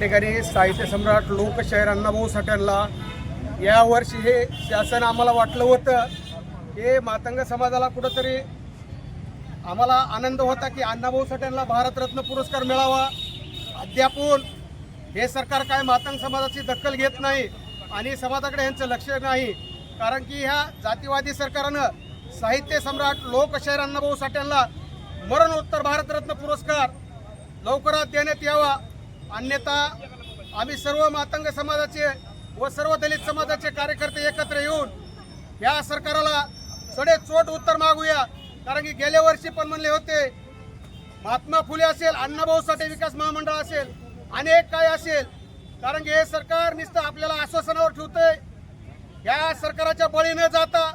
ठिकाणी साहित्य सम्राट लोकशाहीर अण्णाभाऊ साठ्यांना. यावर्षी हे शासन आम्हाला वाटलं होतं. हे मातंग समाजाला कुठंतरी आम्हाला आनंद होता की अण्णाभाऊ साठ्यांना भारतरत्न पुरस्कार मिळावा. अद्यापून हे सरकार काय मातंग समाजाची दखल घेत नाही आणि समाजाकडे यांचं लक्ष नाही. कारण की ह्या जातीवादी सरकारनं साहित्य सम्राट लोकशाहीर अण्णाभाऊ साठ्यांना मरणोत्तर भारतरत्न पुरस्कार लवकरात देण्यात यावा. अन्यथा आम्ही सर्व मातंग समाजाचे व सर्व दलित समाजाचे कार्यकर्ते एकत्र येऊन या सरकारला सडे चोट उत्तर मागूया. कारण की गेल्या वर्षी पण म्हणले होते महात्मा फुले असेल अण्णाभाऊ साठे विकास महामंडळ असेल अनेक काय असेल. कारण की हे सरकार नुसतं आपल्याला आश्वासनावर ठेवतंय. या सरकाराच्या बळी न जाता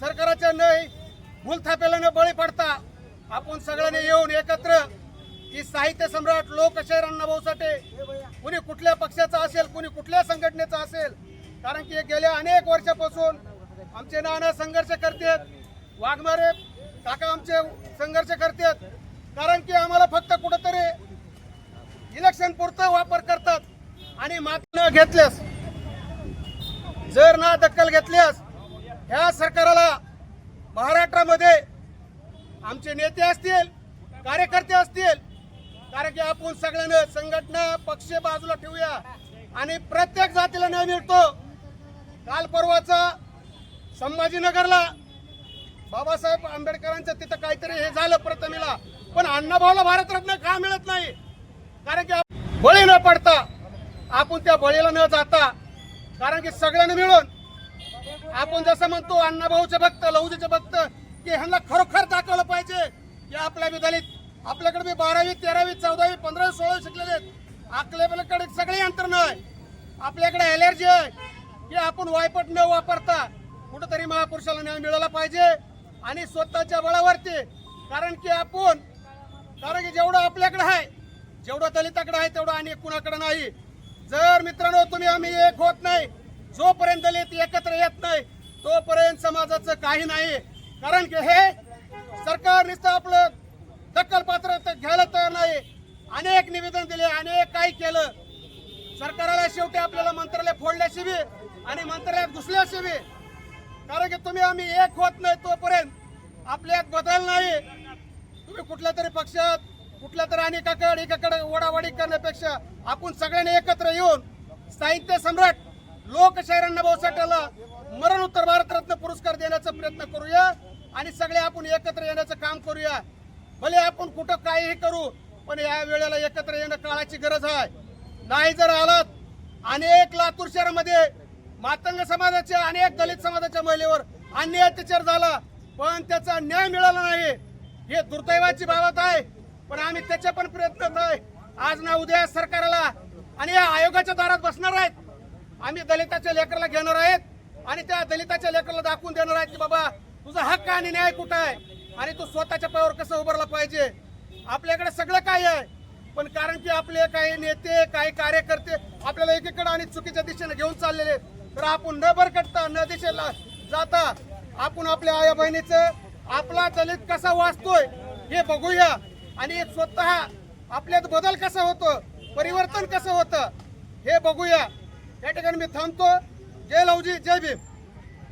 सरकाराच्या न भूलथापेला न बळी पडता आपण सगळ्यांनी येऊन एकत्र की साहित्य सम्राट लोकशाहीर अण्णाभाऊ साठे कुणी कुठल्या पक्षाचा असेल कुणी कुठल्या संघटनेचा असेल कारण की गेल्या अनेक वर्षापासून आमचे नाना संघर्ष करतात. वाघमारे काका आमचे संघर्ष करतात. कारण की आम्हाला फक्त कुठंतरी इलेक्शन पुरतं वापर करतात आणि मात्र घेतल्यास जर ना दखल घेतल्यास ह्या सरकाराला महाराष्ट्रामध्ये आमचे नेते असतील कार्यकर्ते असतील कारण की आपण सगळ्यांना संघटना पक्ष बाजूला ठेवूया. आणि प्रत्येक जातीला न्याय मिळतो. काल परवाचा संभाजीनगरला बाबासाहेब आंबेडकरांचं तिथं काहीतरी हे झालं प्रथमेला. पण अण्णाभाऊला भारतरत्न का मिळत नाही? कारण की बळी न पडता आपण त्या बळीला न जाता कारण की सगळ्यांनी मिळून आपण जसं म्हणतो अण्णाभाऊचे भक्त लहुजीचे भक्त की ह्यांना खरोखर दाखवलं पाहिजे की आपल्या बी दलित आपल्याकडे मी बारावी तेरावी चौदावी पंधरावी सोळावी शिकलेले आहेत. आपल्याकडे सगळे यंत्रणा आहे. आपल्याकडे एलर्जी आहे. की आपण वायपट न वापरता कुठंतरी महापुरुषाला न्याय मिळाला पाहिजे आणि स्वतःच्या बळावरती. कारण की आपण कारण की जेवढं आपल्याकडे आहे जेवढं दलिताकडे आहे तेवढं आणि कुणाकडे नाही. जर मित्रांनो तुम्ही आम्ही एक होत नाही जोपर्यंत दलित एकत्र येत नाही तोपर्यंत समाजाचं काही नाही. कारण की हे सरकार नुसतं आपलं दखलपात्र घ्यायला तयार नाही. अनेक निवेदन दिले अनेक काही केलं. सरकारला शेवटी आपल्याला मंत्रालय फोडल्याशिवी आणि मंत्रालयात घुसल्याशिवी कारण की तुम्ही आम्ही एक होत नाही तोपर्यंत आपल्यात बदल नाही. तुम्ही कुठल्या तरी पक्षात कुठल्या तरी आणि एकाकडे ओढावाडी करण्यापेक्षा आपण सगळ्यांनी एकत्र येऊन साहित्य सम्राट लोकशाहीर अण्णाभाऊ मरण मरणोत्तर भारतरत्न पुरस्कार देण्याचा प्रयत्न करूया आणि सगळे आपण एकत्र येण्याचं काम करूया. भले आपण कुठं काहीही करू पण या वेळेला एकत्र येणं काळाची गरज आहे. नाही जर आलात अनेक लातूर शहरामध्ये मातंग समाजाच्या अनेक दलित समाजाच्या महिलेवर अन्य अत्याचार झाला पण त्याचा न्याय मिळाला नाही. हे दुर्दैवाची बाबत आहे पण आम्ही त्याचे पण प्रयत्न आहे. आज ना उद्या सरकारला आणि या आयोगाच्या दारात बसणार आहेत. आम्ही दलिताच्या लेकराला घेणार आहेत आणि त्या दलिताच्या लेकराला दाखवून देणार आहेत की बाबा तुझा हक्क आणि न्याय कुठं आहे? आणि तो स्वतःच्या पायावर कसं उभारला पाहिजे? आपल्याकडे सगळं काय आहे. पण कारण की आपले काही नेते काही कार्यकर्ते आपल्याला एकीकडे आणि चुकीच्या दिशेने घेऊन चाललेले तर आपण न भरकटता न दिशेला जाता आपण आपल्या आया बहिणीचं आपला दलित कसा वाचतोय हे बघूया. आणि स्वतः आपल्यात बदल कसा होतो परिवर्तन कसं होतं हे बघूया. या ठिकाणी मी थांबतो. जय लवजी जय भीम.